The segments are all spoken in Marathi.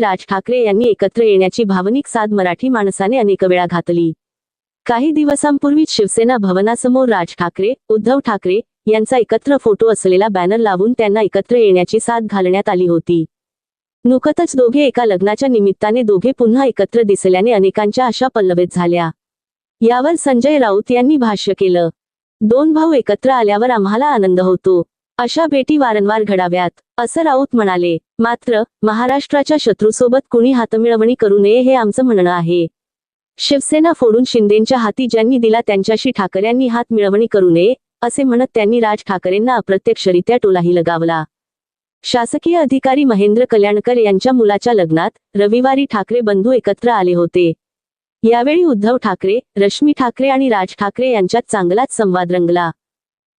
राज ठाकरे यांनी एकत्र येण्याची भावनिक साध मराठी माणसाने अनेक वेळा घातली. काही दिवसांपूर्वीच शिवसेना भवनासमोर राज ठाकरे उद्धव ठाकरे यांचा एकत्र फोटो असलेला बॅनर लावून त्यांना एकत्र येण्याची साथ घालण्यात आली होती. नुकतच दोघे एका लग्नाच्या निमित्ताने दोघे पुन्हा एकत्र दिसल्याने अनेकांच्या आशा पल्लवित झाल्या. यावर संजय राऊत यांनी भाष्य केलं. दोन भाऊ एकत्र आल्यावर आम्हाला आनंद होतो. अशा भेटी वारंवार घडाव्यात असं राऊत म्हणाले. मात्र महाराष्ट्राच्या शत्रूसोबत कुणी हातमिळवणी करू नये हे आमचं म्हणणं आहे. शिवसेना फोडून शिंदेंच्या हाती ज्यांनी दिला त्यांच्याशी ठाकरेंनी हात मिळवणी करू नये असे म्हणत त्यांनी राज ठाकरेंना अप्रत्यक्षरित्या टोलाही लगावला. शासकीय अधिकारी महेंद्र कल्याणकर यांच्या मुलाच्या लग्नात रविवारी ठाकरे बंधू एकत्र आले होते. यावेळी उद्धव ठाकरे रश्मी ठाकरे आणि राज ठाकरे यांच्यात चांगलाच संवाद रंगला.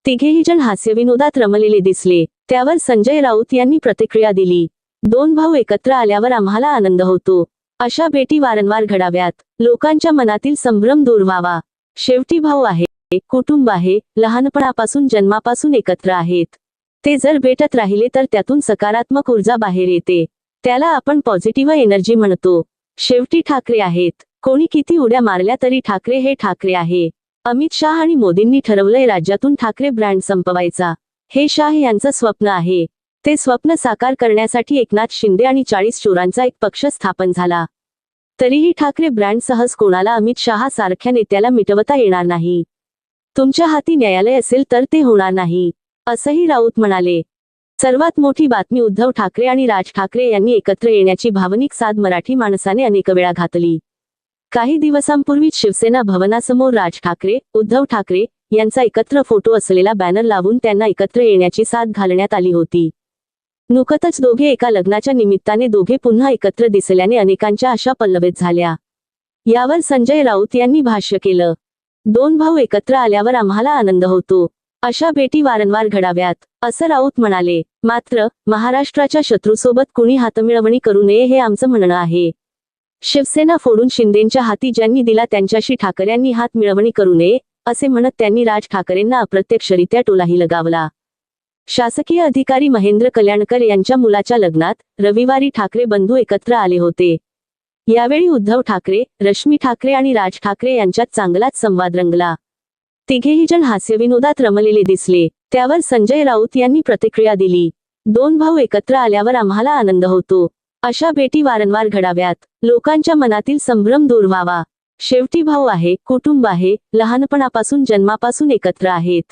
तिघेही जण हास्यविनोदात रमलेले दिसले. त्यावर संजय राऊत यांनी प्रतिक्रिया दिली. दोन भाऊ एकत्र आल्यावर आम्हाला आनंद होतो. अशा भेटी वारंवार घडाव्यात. लोकांच्या मनातील संभ्रम दूर व्हावा. शेवटी भाऊ आहे कुटुंब आहे लहानपणापासून जन्मापासून एकत्र आहेत. ते जर भेटत राहिले तर त्यातून सकारात्मक ऊर्जा बाहेर येते. त्याला आपण पॉझिटिव्ह एनर्जी म्हणतो. शेवटी ठाकरे आहेत. कोणी किती उड्या मारल्या तरी ठाकरे हे ठाकरे आहे. अमित शाह आणि मोदींनी ठरवलंय राज्यातून ठाकरे ब्रँड संपवायचा. हे शाह यांचं स्वप्न आहे. ते स्वप्न साकार करण्यासाठी एकनाथ शिंदे आणि चाळीस चोरांचा एक पक्ष स्थापन झाला. तरीही ठाकरे ब्रँड सहज कोणाला अमित शहा सारख्या नेत्याला मिटवता येणार नाही. तुमच्या हाती न्यायालय असेल तर ते होणार नाही असंही राऊत म्हणाले. सर्वात मोठी बातमी उद्धव ठाकरे आणि राज ठाकरे यांनी एकत्र येण्याची भावनिक साध मराठी माणसाने अनेक वेळा घातली. काही दिवसांपूर्वीच शिवसेना भवनासमोर राज ठाकरे उद्धव ठाकरे यांचा एकत्र फोटो असलेला बॅनर लावून त्यांना एकत्र येण्याची साथ घालण्यात आली होती. नुकतच दोघे एका लग्नाच्या निमित्ताने दोघे पुन्हा एकत्र दिसल्याने अनेकांच्या आशा पल्लवित झाल्या. यावर संजय राऊत यांनी भाष्य केलं. दोन भाऊ एकत्र आल्यावर आम्हाला आनंद होतो. अशा भेटी वारंवार घडाव्यात असं राऊत म्हणाले. मात्र महाराष्ट्राच्या शत्रूसोबत कुणी हातमिळवणी करू नये हे आमचं म्हणणं आहे. शिवसेना फोडून शिंदेंच्या हाती ज्यांनी दिला त्यांच्याशी ठाकरेंनी हात मिळवणी करू नये असे म्हणत त्यांनी राज ठाकरेंना अप्रत्यक्षरित्या टोलाही लगावला. शासकीय अधिकारी महेंद्र कल्याणकर यांच्या मुलाच्या लग्नात रविवारी ठाकरे बंधू एकत्र आले होते. यावेळी उद्धव ठाकरे रश्मी ठाकरे आणि राज ठाकरे यांच्यात चांगलाच संवाद रंगला. तिघेही जण हास्यविनोदात रमलेले दिसले. त्यावर संजय राऊत यांनी प्रतिक्रिया दिली. दोन भाऊ एकत्र आल्यावर आम्हाला आनंद होतो. अशा भेटी वारंवार घडाव्यात. लोकांच्या मनातील संभ्रम दूर व्हावा. शेवटी भाऊ आहे कुटुंब आहे लहानपणापासून जन्मापासून एकत्र आहेत.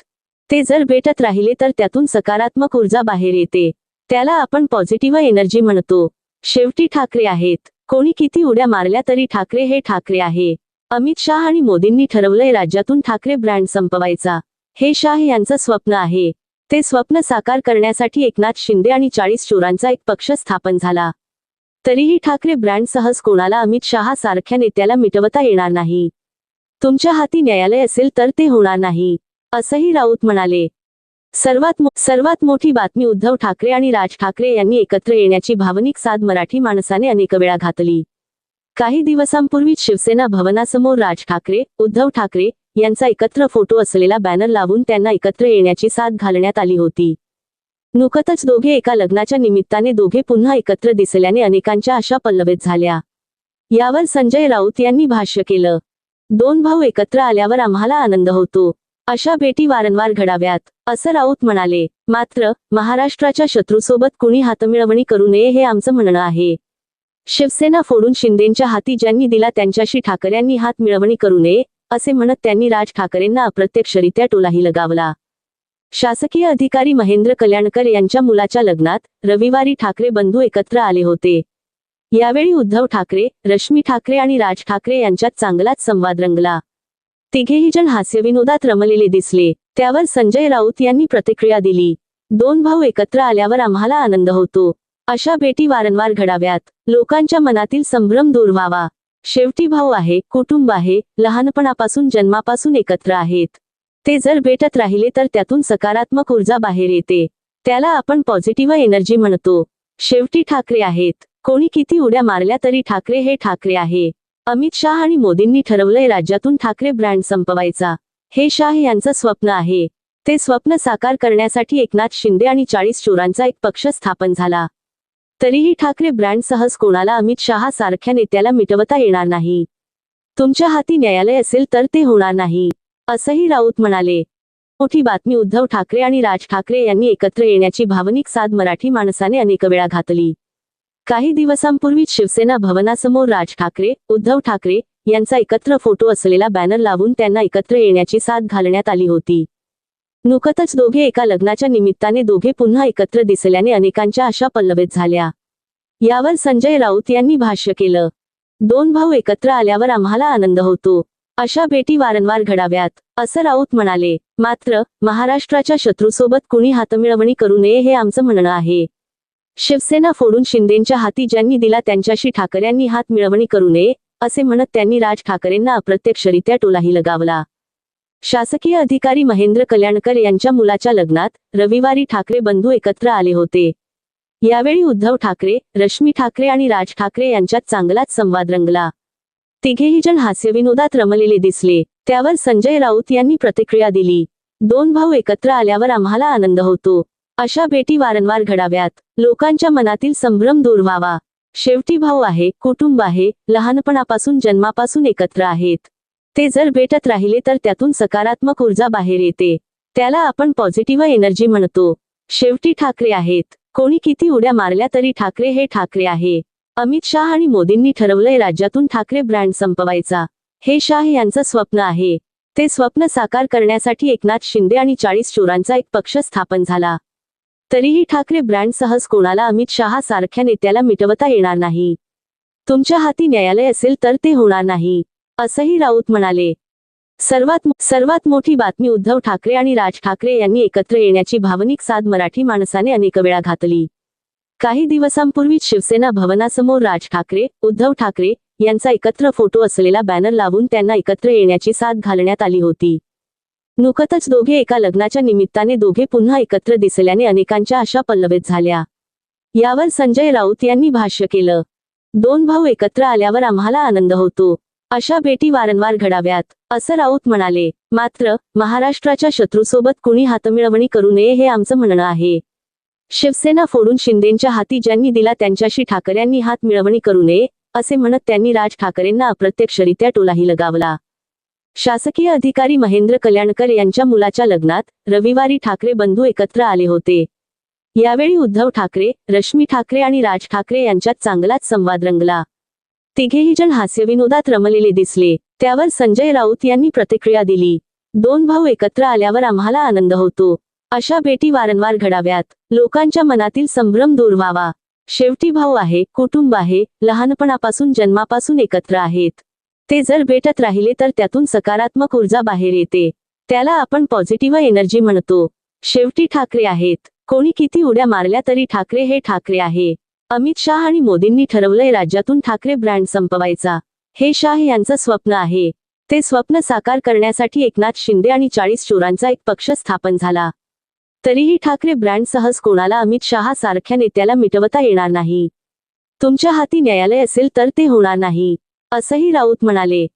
ते जर भेटत राहिले तर त्यातून सकारात्मक ऊर्जा बाहेर येते. त्याला आपण पॉझिटिव्ह एनर्जी म्हणतो. शेवटी ठाकरे आहेत. कोणी किती उड्या मारल्या तरी ठाकरे हे ठाकरे आहे. अमित शाह आणि मोदींनी ठरवलंय राज्यातून ठाकरे ब्रँड संपवायचा. हे शाह यांचं स्वप्न आहे. ते स्वप्न साकार करण्यासाठी एकनाथ शिंदे आणि चाळीस चोरांचा एक पक्ष स्थापन झाला. तरीही ठाकरे ब्रँड सहज कोणाला अमित शहा सारख्या नेत्याला मिटवता येणार नाही. तुमच्या हाती न्यायालय असेल तर ते होणार नाही असंही राऊत म्हणाले. सर्वात मो- सर्वात मोठी बातमी उद्धव ठाकरे आणि राज ठाकरे यांनी एकत्र येण्याची भावनिक साध मराठी माणसाने अनेक वेळा घातली. काही दिवसांपूर्वीच शिवसेना भवनासमोर राज ठाकरे उद्धव ठाकरे यांचा एकत्र फोटो असलेला बॅनर लावून त्यांना एकत्र येण्याची साथ घालण्यात आली होती. नुकतच दोघे एका लग्नाच्या निमित्ताने दोघे पुन्हा एकत्र दिसल्याने अनेकांच्या आशा पल्लवित झाल्या. यावर संजय राऊत यांनी भाष्य केलं. दोन भाऊ एकत्र आल्यावर आम्हाला आनंद होतो. अशा भेटी वारंवार घडाव्यात असं राऊत म्हणाले. मात्र महाराष्ट्राच्या शत्रूसोबत कुणी हातमिळवणी करू नये हे आमचं म्हणणं आहे. शिवसेना फोडून शिंदेंच्या हाती ज्यांनी दिला त्यांच्याशी ठाकरेंनी हात मिळवणी करू नये असे म्हणत त्यांनी राज ठाकरेंना अप्रत्यक्षरित्या टोलाही लगावला. शासकीय अधिकारी महेंद्र कल्याणकर यांच्या मुलाच्या लग्नात रविवारी ठाकरे बंधू एकत्र आले होते. यावेळी उद्धव ठाकरे रश्मी ठाकरे आणि राज ठाकरे यांच्यात चांगलाच संवाद रंगला. तिघेही जण हास्यविनोदात रमलेले दिसले. त्यावर संजय राऊत यांनी प्रतिक्रिया दिली. दोन भाऊ एकत्र आल्यावर आम्हाला आनंद होतो. अशा भेटी वारंवार घडाव्यात. लोकांच्या मनातील संभ्रम दूर व्हावा. शेवटी भाऊ आहे कुटुंब आहे लहानपणापासून जन्मापासून एकत्र आहेत. ते जर भेटत राहिले तर त्यातून सकारात्मक ऊर्जा बाहेर येते. त्याला आपण पॉझिटिव्ह एनर्जी म्हणतो. शेवटी ठाकरे आहेत. कोणी किती उड्या मारल्या तरी ठाकरे हे ठाकरे आहे. अमित शाह आणि मोदींनी ठरवलंय राज्यातून ठाकरे ब्रँड संपवायचा. हे शाह यांचं स्वप्न आहे. ते स्वप्न साकार करण्यासाठी एकनाथ शिंदे आणि चाळीस चोरांचा एक पक्ष स्थापन झाला. तरीही ठाकरे ब्रँड सहज कोणाला अमित शहा सारख्या नेत्याला मिटवता येणार नाही. तुमच्या हाती न्यायालय असेल तर ते होणार नाही. असंही राऊत म्हणाले मोठी बातमी उद्धव ठाकरे आणि राज ठाकरे यांनी एकत्र येण्याची भावनिक साध मराठी माणसाने अनेक वेळा घातली. काही दिवसांपूर्वीच शिवसेना भवनासमोर राज ठाकरे उद्धव ठाकरे यांचा एकत्र फोटो असलेला बॅनर लावून त्यांना एकत्र येण्याची साथ घालण्यात आली होती. नुकतच दोघे एका लग्नाच्या निमित्ताने दोघे पुन्हा एकत्र दिसल्याने अनेकांच्या आशा पल्लवित झाल्या. यावर संजय राऊत यांनी भाष्य केलं दोन भाऊ एकत्र आल्यावर आम्हाला आनंद होतो. अशा भेटी वारंवार घडाव्यात असं राऊत म्हणाले. मात्र महाराष्ट्राच्या शत्रूसोबत कुणी हातमिळवणी करू नये हे आमचं म्हणणं आहे. शिवसेना फोडून शिंदेच्या हाती ज्यांनी दिला त्यांच्याशी ठाकरेंनी हात मिळवणी करू नये असे म्हणत त्यांनी राज ठाकरेंना अप्रत्यक्षरित्या टोलाही लगावला. शासकीय अधिकारी महेंद्र कल्याणकर यांच्या मुलाच्या लग्नात रविवारी ठाकरे बंधू एकत्र आले होते. यावेळी उद्धव ठाकरे रश्मी ठाकरे आणि राज ठाकरे यांच्यात चांगलाच संवाद रंगला. तिघेही जण हास्यविनोदात रमलेले दिसले. त्यावर संजय राऊत यांनी प्रतिक्रिया दिली. दोन भाऊ एकत्र आल्यावर आम्हाला आनंद होतो. अशा भेटी वारंवार घडाव्यात. लोकांच्या मनातील संभ्रम दूर व्हावा. शेवटी भाऊ आहे कुटुंब आहे लहानपणापासून जन्मापासून एकत्र आहेत. ते जर भेटत राहिले तर त्यातून सकारात्मक ऊर्जा बाहेर येते. त्याला आपण पॉझिटिव्ह एनर्जी म्हणतो. शेवटी ठाकरे आहेत. कोणी किती उड्या मारल्या तरी ठाकरे हे ठाकरे आहे. अमित शाह आणि मोदींनी ठरवलंय राज्यातून ठाकरे ब्रँड संपवायचा. हे शाह यांचं स्वप्न आहे. ते स्वप्न साकार करण्यासाठी एकनाथ शिंदे आणि चाळीस चोरांचा एक पक्ष स्थापन झाला. तरीही ठाकरे ब्रँड सहज कोणाला अमित शहा सारख्या नेत्याला मिटवता येणार नाही. तुमच्या हाती न्यायालय असेल तर ते होणार नाही असंही राऊत म्हणाले. सर्वात सर्वात मोठी बातमी उद्धव ठाकरे आणि राज ठाकरे यांनी एकत्र येण्याची भावनिक साध मराठी माणसाने अनेक वेळा घातली. काही दिवसांपूर्वीच शिवसेना भवनासमोर राज ठाकरे उद्धव ठाकरे यांचा एकत्र फोटो असलेला बॅनर लावून त्यांना एकत्र येण्याची साथ घालण्यात आली होती. नुकतच दोघे एका लग्नाच्या निमित्ताने दोघे पुन्हा एकत्र दिसल्याने अनेकांच्या आशा पल्लवित झाल्या. यावर संजय राऊत यांनी भाष्य केलं. दोन भाऊ एकत्र आल्यावर आम्हाला आनंद होतो. अशा भेटी वारंवार घडाव्यात असं राऊत म्हणाले. मात्र महाराष्ट्राच्या शत्रूसोबत कुणी हातमिळवणी करू नये हे आमचं म्हणणं आहे. शिवसेना फोडून शिंदेच्या हाती ज्यांनी दिला त्यांच्याशी ठाकरेंनी हात मिळवणी करू नये असे म्हणत त्यांनी राज ठाकरेंना अप्रत्यक्षरित्या टोलाही लगावला. शासकीय अधिकारी महेंद्र कल्याणकर यांच्या मुलाच्या लग्नात रविवारी ठाकरे बंधू एकत्र आले होते. यावेळी उद्धव ठाकरे रश्मी ठाकरे आणि राज ठाकरे यांच्यात चांगलाच संवाद रंगला. तिघेही जण हास्यविनोदात रमलेले दिसले. त्यावर संजय राऊत यांनी प्रतिक्रिया दिली. दोन भाऊ एकत्र आल्यावर आम्हाला आनंद होतो. अशा भेटी वारंवार घडाव्यात. लोकांच्या मनातील संभ्रम दूर व्हावा. शेवटी भाऊ आहे कुटुंब आहे लहानपणापासून जन्मापासून एकत्र आहेत. ते जर भेटत राहिले तर त्यातून सकारात्मक ऊर्जा बाहेर येते. त्याला आपण पॉझिटिव्ह एनर्जी म्हणतो. शेवटी ठाकरे आहेत. कोणी किती उड्या मारल्या तरी ठाकरे हे ठाकरे आहे. अमित शाह आणि मोदींनी ठरवलंय राज्यातून ठाकरे ब्रँड संपवायचा. हे शाह यांचं स्वप्न आहे. ते स्वप्न साकार करण्यासाठी एकनाथ शिंदे आणि चाळीस चोरांचा एक पक्ष स्थापन झाला. तरीही ठाकरे ब्रँड सहज कोणाला अमित शहा सारख्या नेत्याला मिटवता येणार नाही. तुमच्या हाती न्यायालय असेल तर ते होणार नाही असंही राऊत म्हणाले.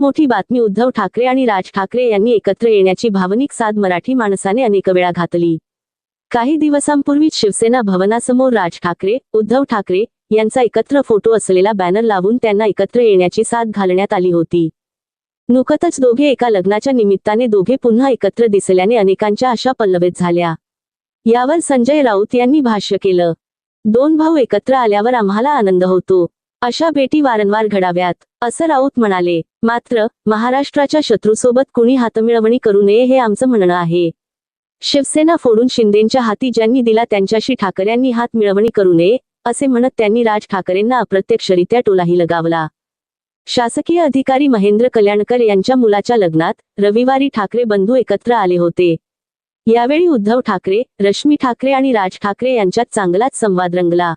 मोठी बातमी उद्धव ठाकरे आणि राज ठाकरे यांनी एकत्र येण्याची भावनिक साध मराठी माणसाने अनेक वेळा घातली. काही दिवसांपूर्वीच शिवसेना भवनासमोर राज ठाकरे उद्धव ठाकरे यांचा एकत्र फोटो असलेला बॅनर लावून त्यांना एकत्र येण्याची साथ घालण्यात आली होती. नुकतच दोघे एका लग्नाच्या निमित्ताने दोघे पुन्हा एकत्र दिसल्याने अनेकांच्या आशा पल्लवेत झाल्या. यावर संजय राऊत यांनी भाष्य केलं. दोन भाऊ एकत्र आल्यावर आम्हाला आनंद होतो. अशा भेटी वारंवार घडाव्यात असं राऊत म्हणाले. मात्र महाराष्ट्राच्या शत्रूसोबत कुणी हातमिळवणी करू नये हे आमचं म्हणणं आहे. शिवसेना फोडून शिंदेच्या हाती ज्यांनी दिला त्यांच्याशी ठाकरेंनी हात मिळवणी करू नये असे म्हणत त्यांनी राज ठाकरेंना अप्रत्यक्षरित्या टोलाही लगावला. शासकीय अधिकारी महेंद्र कल्याणकर यांच्या मुलाच्या लग्नात रविवारी ठाकरे बंधू एकत्र आले होते. यावेळी उद्धव ठाकरे रश्मी ठाकरे आणि राज ठाकरे यांच्यात चांगलाच संवाद रंगला.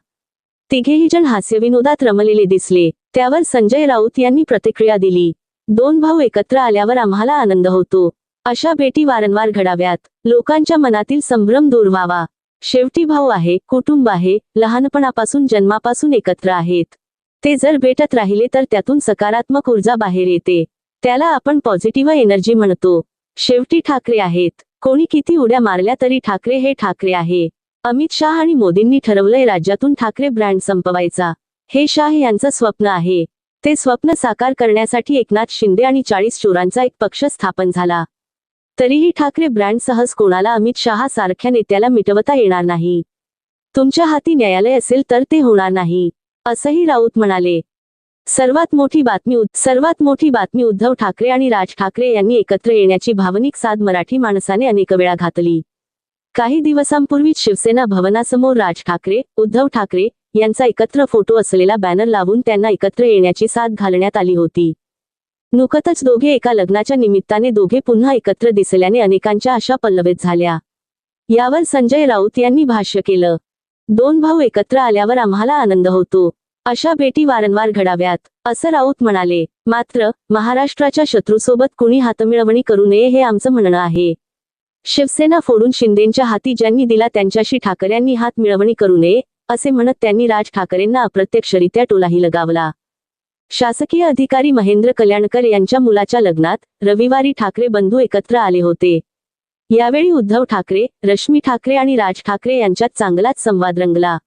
तिघेही जण हास्यविनोदात रमलेले दिसले. त्यावर संजय राऊत यांनी प्रतिक्रिया दिली. दोन भाऊ एकत्र आल्यावर आम्हाला आनंद होतो. अशा भेटी वारंवार घडाव्यात. लोकांच्या मनातील संभ्रम दूर व्हावा. शेवटी भाऊ आहे कुटुंब आहे लहानपणापासून जन्मापासून एकत्र आहेत. ते जर भेटत राहिले तर त्यातून सकारात्मक ऊर्जा बाहेर येते. त्याला आपण पॉझिटिव्ह एनर्जी म्हणतो. शेवटी ठाकरे आहेत. कोणी किती उड्या मारल्या तरी ठाकरे हे ठाकरे आहे. अमित शाह आणि मोदींनी ठरवलंय राज्यातून ठाकरे ब्रँड संपवायचा. हे शाह यांचं स्वप्न आहे. ते स्वप्न साकार करण्यासाठी एकनाथ शिंदे आणि चाळीस चोरांचा एक पक्ष स्थापन झाला. तरीही ठाकरे ब्रँड सहज कोणाला अमित शहा सारख्या नेत्याला मिटवता येणार नाही. तुमच्या हाती न्यायालय असेल तर ते होणार नाही. असंही राऊत म्हणाले. सर्वात मोठी बातमी सर्वात मोठी बातमी उद्धव ठाकरे आणि राज ठाकरे यांनी एकत्र येण्याची भावनिक साध मराठी माणसाने अनेक वेळा घातली. काही दिवसांपूर्वीच शिवसेना भवनासमोर राज ठाकरे उद्धव ठाकरे यांचा एकत्र फोटो असलेला बॅनर लावून त्यांना एकत्र येण्याची साथ घालण्यात आली होती. नुकतच दोघे एका लग्नाच्या निमित्ताने दोघे पुन्हा एकत्र दिसल्याने अनेकांच्या आशा पल्लवित झाल्या. यावर संजय राऊत यांनी भाष्य केलं. दोन भाऊ एकत्र आल्यावर आम्हाला आनंद होतो. अशा भेटी वारंवार घडाव्यात असं राऊत म्हणाले. मात्र महाराष्ट्राच्या शत्रूसोबत कुणी हातमिळवणी करू नये हे आमचं म्हणणं आहे. शिवसेना फोडून शिंदेंच्या हाती ज्यांनी दिला त्यांच्याशी ठाकरेंनी हात मिळवणी करू नये असे म्हणत त्यांनी राज ठाकरेंना अप्रत्यक्षरित्या टोलाही लगावला. शासकीय अधिकारी महेंद्र कल्याणकर यांच्या मुलाच्या लग्नात रविवारी ठाकरे बंधू एकत्र आले होते. यावेळी उद्धव ठाकरे रश्मी ठाकरे आणि राज ठाकरे यांच्यात चांगलाच संवाद रंगला.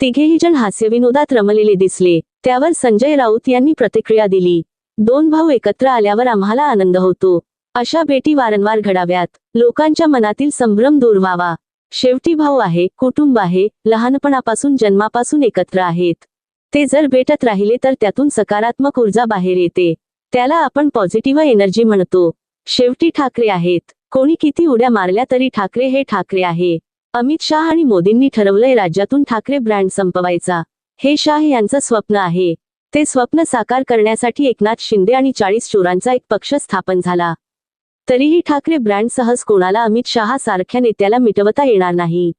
तिघेही जण हास्यविनोदात रमलेले दिसले. त्यावर संजय राऊत यांनी प्रतिक्रिया दिली. दोन भाऊ एकत्र आल्यावर आम्हाला आनंद होतो. अशा भेटी वारंवार घडाव्यात. लोकांच्या मनातील संभ्रम दूर व्हावा. शेवटी भाऊ आहे कुटुंब आहे लहानपणापासून जन्मापासून एकत्र आहेत. ते जर भेटत राहिले तर त्यातून सकारात्मक ऊर्जा बाहेर येते. त्याला आपण पॉझिटिव्ह एनर्जी म्हणतो. शेवटी ठाकरे आहेत. कोणी किती उड्या मारल्या तरी ठाकरे हे ठाकरे आहे. अमित शाह आणि मोदींनी ठरवलंय राज्यातून ठाकरे ब्रँड संपवायचा. हे शाह यांचं स्वप्न आहे. ते स्वप्न साकार करण्यासाठी एकनाथ शिंदे आणि चाळीस चोरांचा एक पक्ष स्थापन झाला. तरीही ठाकरे ब्रँड सहज कोणाला अमित शहा सारख्या नेत्याला मिटवता येणार नाही.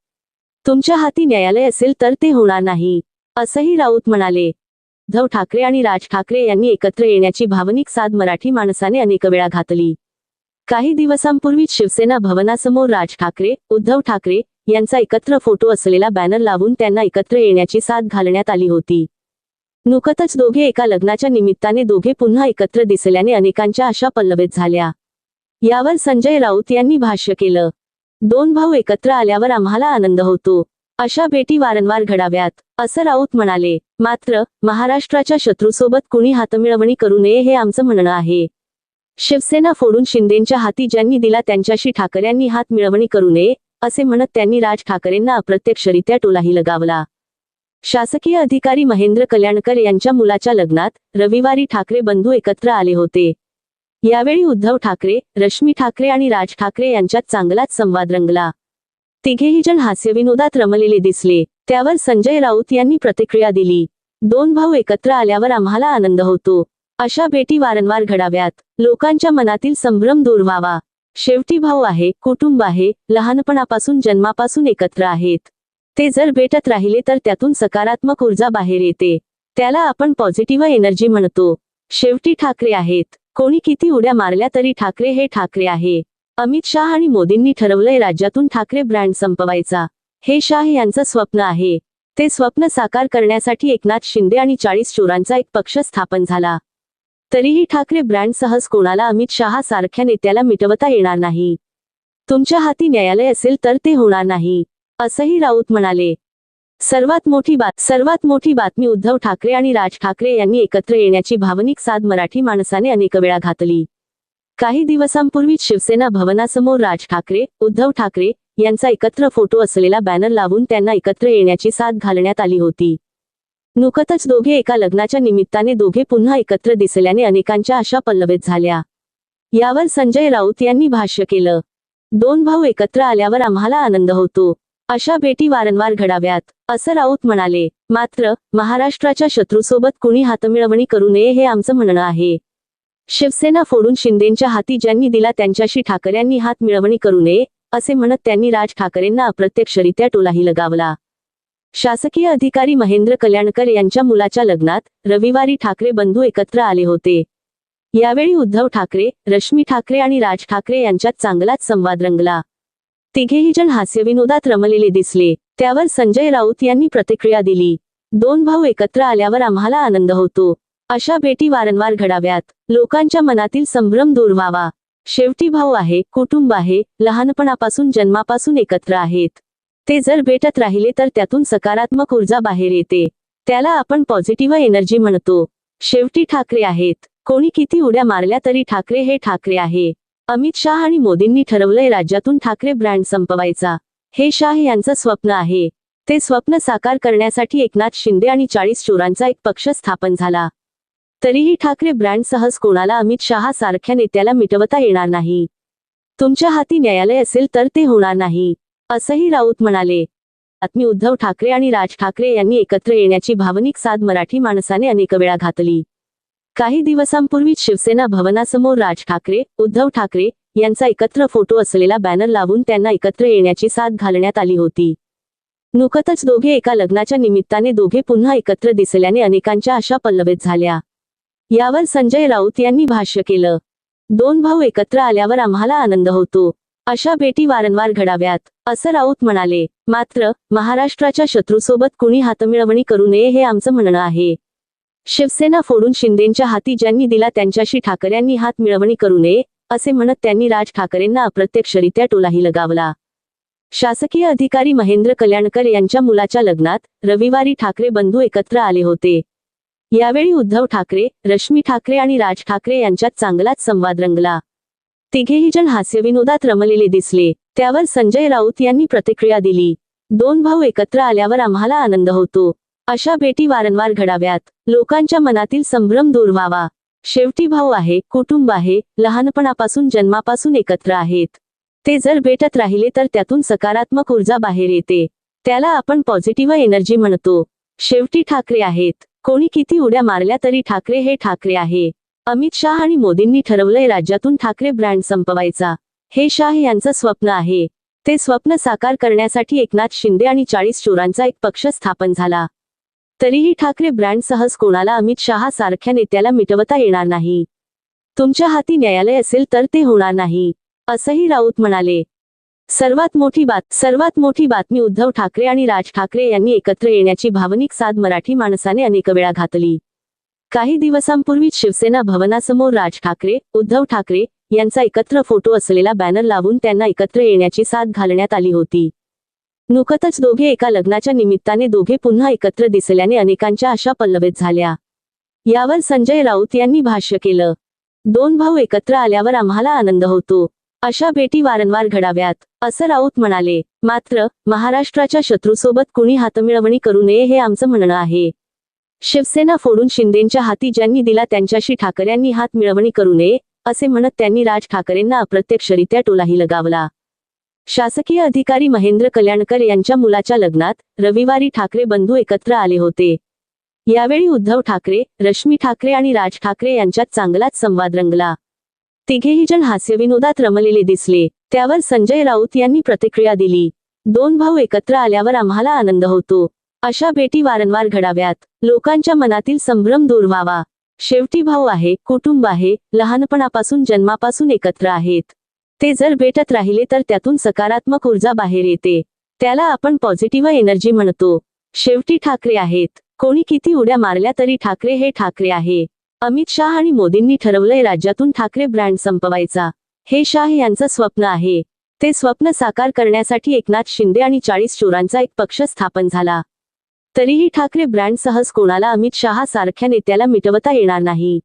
तुमच्या हाती न्यायालय असेल तर ते होणार नाही असंही राऊत म्हणाले. उद्धव ठाकरे आणि राज ठाकरे यांनी एकत्र येण्याची भावनिक साध मराठी माणसाने अनेक वेळा घातली. काही दिवसांपूर्वीच शिवसेना भवनासमोर राज ठाकरे उद्धव ठाकरे यांचा एकत्र फोटो असलेला बॅनर लावून त्यांना एकत्र येण्याची साथ घालण्यात आली होती. नुकतच दोघे एका लग्नाच्या निमित्ताने दोघे पुन्हा एकत्र दिसल्याने अनेकांच्या आशा पल्लवित झाल्या. यावर संजय राऊत यांनी भाष्य केलं. दोन भाऊ एकत्र आल्यावर आम्हाला आनंद होतो. अशा भेटी वारंवार घडाव्यात असं राऊत म्हणाले. मात्र महाराष्ट्राच्या शत्रूसोबत कुणी हातमिळवणी करू नये हे आमचं म्हणणं आहे. शिवसेना फोडून शिंदेंच्या हाती ज्यांनी दिला त्यांच्याशी ठाकरेंनी हात मिळवणी करू नये असे म्हणत त्यांनी राज ठाकरेंना अप्रत्यक्षरित्या टोलाही लगावला. शासकीय अधिकारी महेंद्र कल्याणकर यांच्या मुलाच्या लग्नात रविवारी ठाकरे बंधू एकत्र आले होते. यावेळी उद्धव ठाकरे रश्मी ठाकरे आणि राज ठाकरे यांच्यात चांगलाच संवाद रंगला. तिघेही जण हास्यविनोदात रमलेले दिसले त्यावर संजय राऊत यांनी प्रतिक्रिया दिली. दोन भाऊ एकत्र आल्यावर आम्हाला आनंद होतो. अशा भेटी वारंवार घडाव्यात. लोकांच्या मनातील संभ्रम दूर व्हावा. शेवटी भाऊ आहे कुटुंब आहे लहानपणापासून जन्मापासून एकत्र आहेत. ते जर भेटत राहिले तर त्यातून सकारात्मक ऊर्जा बाहेर येते. त्याला आपण पॉझिटिव्ह एनर्जी म्हणतो. शेवटी ठाकरे आहेत. कोणी किती उड्या मारल्या तरी ठाकरे हे ठाकरे आहे. अमित शाह आणि मोदींनी ठरवलंय राज्यातून ठाकरे ब्रँड संपवायचा. हे शाह यांचं स्वप्न आहे. ते स्वप्न साकार करण्यासाठी एकनाथ शिंदे आणि चाळीस चोरांचा एक पक्ष स्थापन झाला. तरीही ठाकरे ब्रँड सहज कोणाला अमित शहा सारख्या नेत्याला मिटवता येणार नाही. तुमच्या हाती न्यायालय असेल तर ते होणार नाही असंही राऊत म्हणाले. सर्वात मोठी बात सर्वात मोठी बातमी उद्धव ठाकरे आणि राज ठाकरे यांनी एकत्र येण्याची भावनिक साध मराठी माणसाने अनेक वेळा घातली. काही दिवसांपूर्वीच शिवसेना भवनासमोर राज ठाकरे उद्धव ठाकरे यांचा एकत्र फोटो असलेला बॅनर लावून त्यांना एकत्र येण्याची साथ घालण्यात आली होती. नुकतच दोघे एका लग्नाच्या निमित्ताने दोघे पुन्हा एकत्र दिसल्याने अनेकांच्या आशा पल्लवित झाल्या. यावर संजय राऊत यांनी भाष्य केलं. दोन भाऊ एकत्र आल्यावर आम्हाला आनंद होतो. अशा भेटी वारंवार घडाव्यात असं राऊत म्हणाले. मात्र महाराष्ट्राच्या शत्रूसोबत कुणी हातमिळवणी करू नये हे आमचं म्हणणं आहे. शिवसेना फोडून शिंदेंच्या हाती ज्यांनी दिला त्यांच्याशी ठाकरेंनी हात मिळवणी करू नये असे म्हणत त्यांनी राज ठाकरेंना अप्रत्यक्षरित्या टोलाही लगावला. शासकीय अधिकारी महेंद्र कल्याणकर यांच्या मुलाच्या लग्नात रविवारी ठाकरे बंधू एकत्र आले होते. यावेळी उद्धव ठाकरे रश्मी ठाकरे आणि राज ठाकरे यांच्यात चांगलाच संवाद रंगला. तिघेही जण हास्यविनोदात रमलेले दिसले. त्यावर संजय राऊत यांनी प्रतिक्रिया दिली. दोन भाऊ एकत्र आल्यावर आम्हाला आनंद होतो. अशा भेटी वारंवार घडाव्यात. लोकांच्या मनातील संभ्रम दूर व्हावा. शेवटी भाऊ आहे कुटुंब आहे लहानपणापासून जन्मापासून एकत्र आहेत. ते जर भेटत राहिले तर त्यातून सकारात्मक ऊर्जा बाहेर येते. त्याला आपण पॉझिटिव्ह एनर्जी म्हणतो. शेवटी ठाकरे आहेत. कोणी किती उड्या मारल्या तरी ठाकरे हे ठाकरे आहे. अमित शाह आणि मोदींनी ठरवलंय राज्यातून ठाकरे ब्रँड संपवायचा. हे शाह यांचं स्वप्न आहे. ते स्वप्न साकार करण्यासाठी एकनाथ शिंदे आणि चाळीस चोरांचा एक पक्ष स्थापन झाला. तरीही ठाकरे ब्रँड सहज कोणाला अमित शहा सारख्या नेत्याला मिटवता येणार नाही. तुमच्या हाती न्यायालय असेल तर ते होणार नाही. असंही राऊत म्हणाले आत्मी उद्धव ठाकरे आणि राज ठाकरे यांनी एकत्र येण्याची भावनिक साध मराठी माणसाने अनेक वेळा घातली. काही दिवसांपूर्वीच शिवसेना भवनासमोर राज ठाकरे उद्धव ठाकरे यांचा एकत्र फोटो असलेला बॅनर लावून त्यांना एकत्र येण्याची साथ घालण्यात आली होती. नुकतच दोघे एका लग्नाच्या निमित्ताने दोघे पुन्हा एकत्र दिसल्याने अनेकांच्या आशा पल्लवित झाल्या. यावर संजय राऊत यांनी भाष्य केलं दोन भाऊ एकत्र आल्यावर आम्हाला आनंद होतो. अशा भेटी वारंवार घडाव्यात असं राऊत म्हणाले. मात्र महाराष्ट्राच्या शत्रूसोबत कुणी हातमिळवणी करू नये हे आमचं म्हणणं आहे. शिवसेना फोडून शिंदेंच्या हाती ज्यांनी दिला त्यांच्याशी ठाकरेंनी हात मिळवणी करू नये असे म्हणत त्यांनी राज ठाकरेंना अप्रत्यक्षरित्या टोलाही लगावला. शासकीय अधिकारी महेंद्र कल्याणकर यांच्या मुलाच्या लग्नात रविवारी ठाकरे बंधू एकत्र आले होते. यावेळी उद्धव ठाकरे रश्मी ठाकरे आणि राज ठाकरे यांच्यात चांगलाच संवाद रंगला. तिघेही जण हास्यविनोदात रमलेले दिसले. त्यावर संजय राऊत यांनी प्रतिक्रिया दिली. दोन भाऊ एकत्र आल्यावर आम्हाला आनंद होतो. अशा भेटी वारंवार घडाव्यात. लोकांच्या मनातील संभ्रम दूर व्हावा. शेवटी भाऊ आहे कुटुंब आहे लहानपणापासून जन्मापासून एकत्र आहेत. ते जर भेटत राहिले तर त्यातून सकारात्मक ऊर्जा बाहेर येते. त्याला आपण पॉझिटिव्ह एनर्जी म्हणतो. शेवटी ठाकरे आहेत. कोणी किती उड्या मारल्या तरी ठाकरे हे ठाकरे आहे. अमित शाह आणि मोदींनी ठरवलंय राज्यातून ठाकरे ब्रँड संपवायचा. हे शाह यांचं स्वप्न आहे. ते स्वप्न साकार करण्यासाठी एकनाथ शिंदे आणि चाळीस चोरांचा एक पक्ष स्थापन झाला. तरीही ठाकरे ब्रँड सहज कोणाला अमित शहा सारख्या नेत्याला मिटवता येणार नाही. तुमच्या हाती न्यायालय असेल तर ते होणार नाही असंही राऊत म्हणाले. सर्वात मोठी बात सर्वात मोठी बातमी उद्धव ठाकरे आणि राज ठाकरे यांनी एकत्र येण्याची भावनिक साध मराठी माणसाने अनेक वेळा घातली. काही दिवसांपूर्वीच शिवसेना भवनासमोर राज ठाकरे उद्धव ठाकरे यांचा एकत्र फोटो असलेला बॅनर लावून त्यांना एकत्र येण्याची साथ घालण्यात आली होती. नुकतच दोघे एका लग्नाच्या निमित्ताने दोघे पुन्हा एकत्र दिसल्याने अनेकांच्या आशा पल्लवित झाल्या. यावर संजय राऊत यांनी भाष्य केलं. दोन भाऊ एकत्र आल्यावर आम्हाला आनंद होतो. अशा भेटी वारंवार घडाव्यात असं राऊत म्हणाले. मात्र महाराष्ट्राच्या शत्रूसोबत कुणी हातमिळवणी करू नये हे आमचं म्हणणं आहे. शिवसेना फोडून शिंदेंच्या हाती ज्यांनी दिला त्यांच्याशी ठाकरेंनी हात मिळवणी करू नये असे म्हणत त्यांनी राज ठाकरेंना अप्रत्यक्षरित्या टोलाही लगावला. शासकीय अधिकारी महेंद्र कल्याणकर यांच्या मुलाच्या लग्नात रविवारी ठाकरे बंधू एकत्र आले होते. यावेळी उद्धव ठाकरे रश्मी ठाकरे आणि राज ठाकरे यांच्यात चांगलाच संवाद रंगला. तिघेही जण हास्यविनोदात रमलेले दिसले. त्यावर संजय राऊत यांनी प्रतिक्रिया दिली. दोन भाऊ एकत्र आल्यावर आम्हाला आनंद होतो. अशा भेटी वारंवार घडाव्यात. लोकांच्या मनातील संभ्रम दूर व्हावा. शेवटी भाऊ आहे कुटुंब आहे लहानपणापासून जन्मापासून एकत्र आहेत. ते जर भेटत राहिले तर त्यातून सकारात्मक ऊर्जा बाहेर येते. त्याला आपण पॉझिटिव्ह एनर्जी म्हणतो. शेवटी ठाकरे आहेत. कोणी किती उड्या मारल्या तरी ठाकरे हे ठाकरे आहे. अमित शाह आणि मोदींनी ठरवलंय राज्यातून ठाकरे ब्रँड संपवायचा. हे शाह यांचं स्वप्न आहे. ते स्वप्न साकार करण्यासाठी एकनाथ शिंदे आणि चाळीस चोरांचा एक पक्ष स्थापन झाला. तरीही ठाकरे ब्रँड सहज कोणाला अमित शहा सारख्या नेत्याला मिटवता येणार नाही.